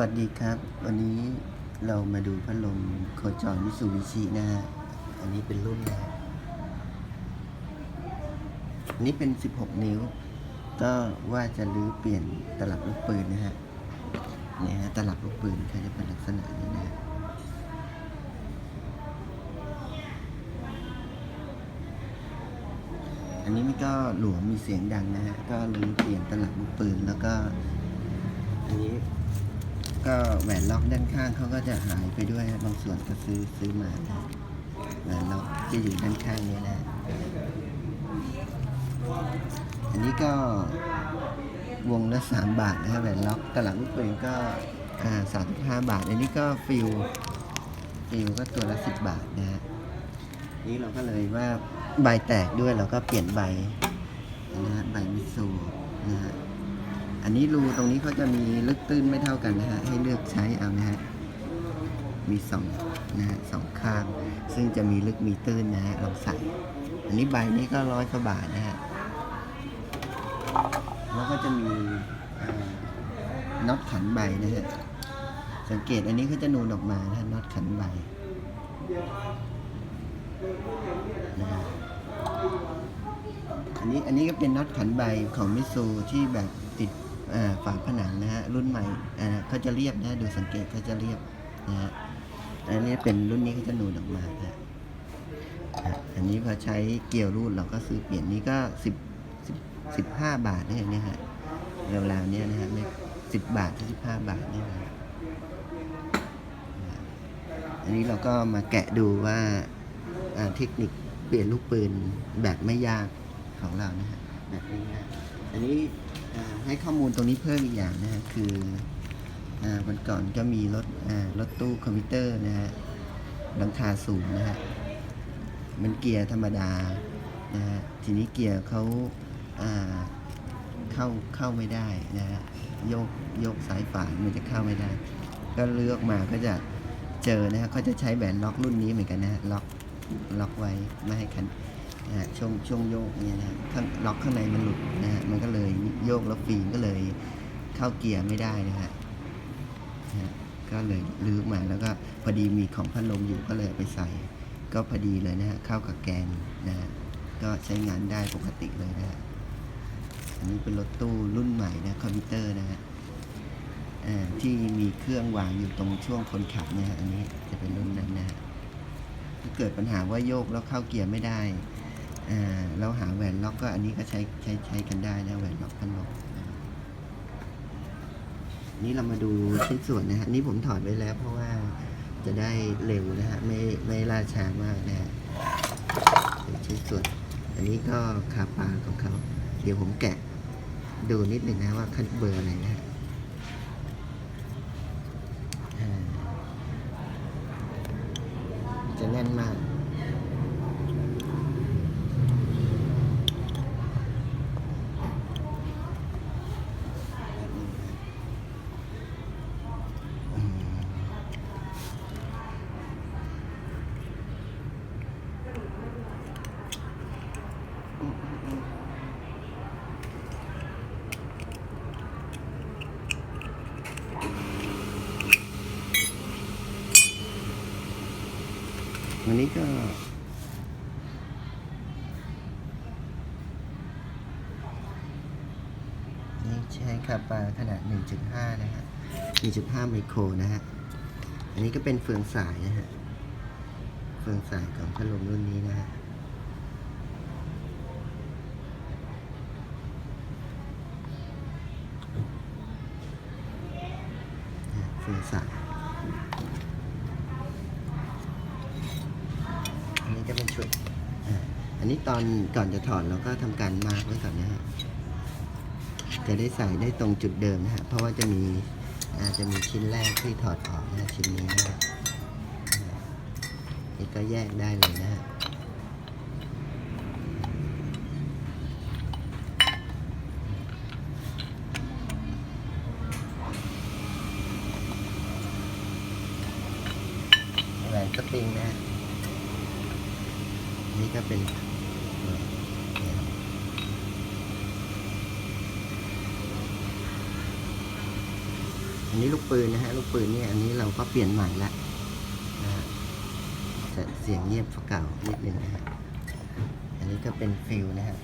วัสดีครับ วันนี้เรามาดูพัดลมโคจรมิสูบิชินะฮะ อันนี้เป็นรุ่นนะอันนี้เป็น 16 นิ้ว ก็ว่าจะรื้อเปลี่ยนตลับลูกปืนนะฮะ เนี่ยฮะตลับลูกปืนเขาจะเป็นลักษณะนี้นะอันนี้มันก็หลวมมีเสียงดังนะฮะ ก็รื้อเปลี่ยนตลับลูก อันนี้ ก็ แหวนล็อกด้านข้างเขาก็จะหายไปด้วยบางส่วนก็ซื้อซื้อมาแหวนล็อกจะอยู่ด้านข้างนี้นะ อันนี้ก็วงละสามบาทนะครับแหวนล็อกตลับลูกปืนก็สามสิบห้าบาท อันนี้ก็ฟิลฟิลก็ตัวละสิบบาทนะฮะนี่เราก็เลยว่าใบแตกด้วยเราก็เปลี่ยนใบนะฮะใบมิสูนะฮะ อันนี้รูตรงนี้เขาจะมีลึกตื้นไม่เท่ากันนะฮะ ให้เลือกใช้เอานะฮะ มีสองนะฮะสองข้าง ซึ่งจะมีลึกมีตื้นนะฮะลองใส่ อันนี้ใบนี้ก็ร้อยกว่าบาทนะฮะ แล้วก็จะมีน็อตขันใบนะฮะ สังเกตอันนี้เขาจะนูนออกมานะฮะน็อตขันใบนะฮะอันนี้อันนี้ก็เป็นน็อตขันใบของมิซูที่แบบติด ฝาผนังนะฮะรุ่นใหม่เขาจะเรียบนะดูสังเกตเขาจะเรียบนะฮะอันนี้เป็นรุ่นนี้เขาจะนูนออกมานะฮะอันนี้พอใช้เกลียวรูดเราก็ซื้อเปลี่ยนนี้ก็สิบสิบสิบห้าบาทเนี่ยนะฮะราวๆเนี้ยนะฮะสิบบาทถึงสิบห้าบาทเนี่ยนะฮะอันนี้เราก็มาแกะดูว่าอ่าเทคนิคเปลี่ยนลูกปืนแบบไม่ยากของเรานะฮะแบบนี้นะ อันนี้ให้ข้อมูลตรงนี้เพิ่มอีกอย่างนะฮะคือวันก่อนก็มีรถรถตู้คอมพิวเตอร์นะฮะหลังคาสูงนะฮะมันเกียร์ธรรมดานะฮะทีนี้เกียร์เขาอ่าเข้าเข้าไม่ได้นะฮะโยกโยกสายฝานมันจะเข้าไม่ได้ ก็เลือกมาก็จะเจอนะฮะเขาจะใช้แบนล็อกรุ่นนี้เหมือนกันนะฮะล็อกล็อกไว้ไม่ให้คัน นะฮะช่วงช่วงโยกเนี่ยนะข้างล็อกข้างในมันหลุดนะฮะมันก็เลยโยกแล้วฟิล์มก็เลยเข้าเกียร์ไม่ได้นะฮะนะก็เลยลื้อมาแล้วก็พอดีมีของพัดลมอยู่ก็เลยไปใส่ ก็พอดีเลยนะฮะเข้ากับแกนนะฮะก็ใช้งานได้ปกติเลยนะฮะอันนี้เป็นรถตู้รุ่นใหม่นะคอมพิวเตอร์นะฮะที่มีเครื่องวางอยู่ตรงช่วงคนขับเนี่ยฮะอันนี้จะเป็นรุ่นนั้นนะฮะถ้าเกิดปัญหาว่าโยกแล้วเข้าเกียร์ไม่ได้ เราหาแหวนล็อกก็อันนี้ก็ใช้ใช้ใช้กันได้นะแหวนล็อกพันล็อกนี่เรามาดูชิ้นส่วนนะฮะนี่ผมถอดไว้แล้ว เพราะว่าจะได้เร็วนะฮะไม่ไม่ล่าช้ามากนะฮะชิ้นส่วน อันนี้ก็คาปาของเขา เดี๋ยวผมแกะดูนิดหนึ่งนะว่าคันเบอร์อะไรนะฮะจะแน่นมาก อืม วันนี้ก็นี่ใช้คาปาขนาด 1.5 นะฮะ 1.5 ไมโครนะฮะ อันนี้ก็เป็นเฟืองสายนะฮะ เฟืองสายของพัดลมรุ่นนี้นะฮะเฟืองสาย อันนี้ก็เป็นชุด อันนี้ตอนก่อนจะถอดเราก็ทำการมาร์กไว้ก่อนนะฮะจะได้ใส่ได้ตรงจุดเดิมนะฮะเพราะว่าจะมีอาจจะมีชิ้นแรกที่ถอดออกนะชิ้นนี้นะฮะนี่ก็แยกได้เลยนะฮะแหวนสปริงนะนี่ก็เป็นเนี่ย อันนี้ลูกปืนนะฮะลูกปืนนี่อันนี้เราก็เปลี่ยนใหม่ละนะฮะแต่เสียงเงียบกว่าเก่านิดนึงนะฮะอันนี้ก็เป็นฟิลนะฮะ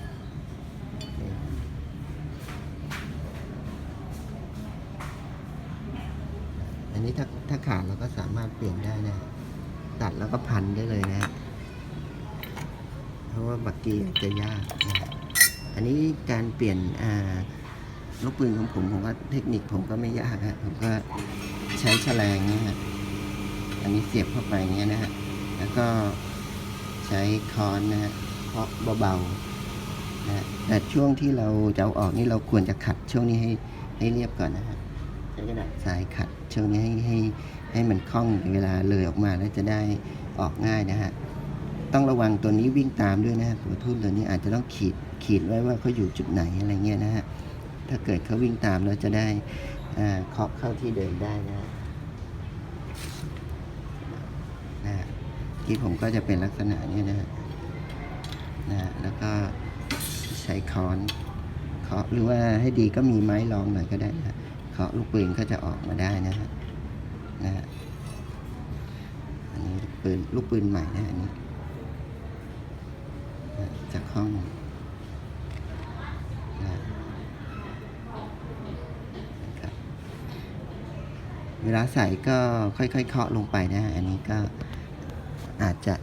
อันนี้ถ้าถ้าขาดเราก็สามารถเปลี่ยนได้นะ ตัดแล้วก็พันได้เลยนะฮะเพราะว่าบักกี้จะยากนะอันนี้การเปลี่ยนอ่า ลูกปืนของผมผมว่าเทคนิคผมก็ไม่ยากฮะผมก็ใช้แฉลงนะฮะอันนี้เสียบเข้าไปอย่างเงี้ยนะฮะแล้วก็ใช้ค้อนนะฮะเคาะเบาๆนะฮะแต่ช่วงที่เราจะเอาออกนี่เราควรจะขัดช่วงนี้ให้ให้เรียบก่อนนะฮะใช้กระดาษทรายขัดช่วงนี้ให้ให้ให้มันคล่องเวลาเลยออกมาแล้วจะได้ออกง่ายนะฮะต้องระวังตัวนี้วิ่งตามด้วยนะฮะตัวทุ่นตัวนี้อาจจะต้องขีดขีดไว้ว่าเขาอยู่จุดไหนอะไรเงี้ยนะฮะ ถ้าเกิดเขาวิ่งตามเราจะได้เคาะเข้าที่เดิมได้นะฮะนะฮะที่ผมก็จะเป็นลักษณะนี้นะฮะนะฮะแล้วก็ใช้ค้อนเคาะหรือว่าให้ดีก็มีไม้รองหน่อยก็ได้นะฮะเคาะลูกปืนก็จะออกมาได้นะฮะนะฮะอันนี้ปืนลูกปืนใหม่นะอันนี้จากห้องนะครับ เวลาใส่ก็ค่อยๆเคาะลงไปนะ อันนี้ก็อาจจะ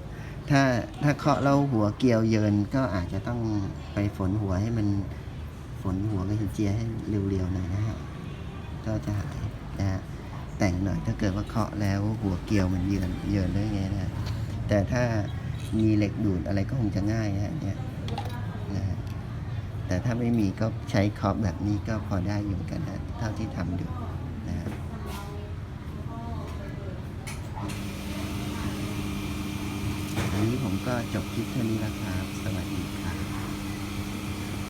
ถ้าถ้าเคาะแล้วหัวเกลียวเยินก็อาจจะต้องไปฝนหัวให้มันฝนหัวกับหินเจียให้เร็วๆหน่อยนะฮะก็จะหายนะฮะแต่งหน่อยถ้าเกิดว่าเคาะแล้วหัวเกลียวมันเยินเยินได้ไงนะแต่ถ้ามีเหล็กดูดอะไรก็คงจะง่ายนะเนี่ยนะแต่ถ้าไม่มีก็ใช้คอปแบบนี้ก็พอได้อยู่กันนะเท่าที่ทำอยู่ วันนี้ผมก็จบคลิปเท่านี้แล้วครับ สวัสดี